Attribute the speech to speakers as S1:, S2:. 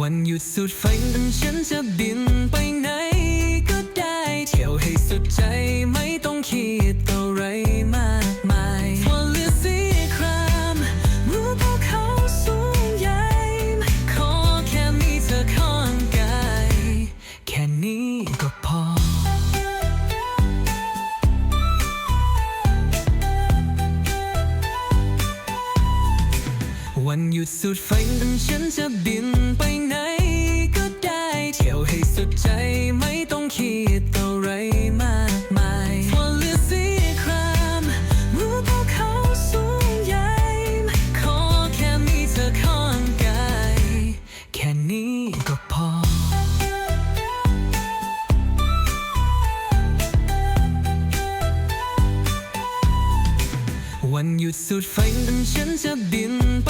S1: วันหยุดสุดฝันฉันจะบินไปไหนก็ได้ เที่ยวให้สุดใจไม่ต้องคิดอะไรมากมายวันเลือสีครามรู้ภูเขาสูงใหญ่ขอแค่มีเธอข้างกาย แค่นี้ก็พอ วันหยุดสุดฝันฉันจะบินไปไหนก็ได้ เที่ยวให้สุดใจไม่ต้องคิดอะไรมากมายว่าเลือสีครามรู้ภูเขาสูงใหญ่ ขอแค่มีเธอข้างกาย แค่นี้ก็พอวันหยุดสุดฝันฉันจะบินไป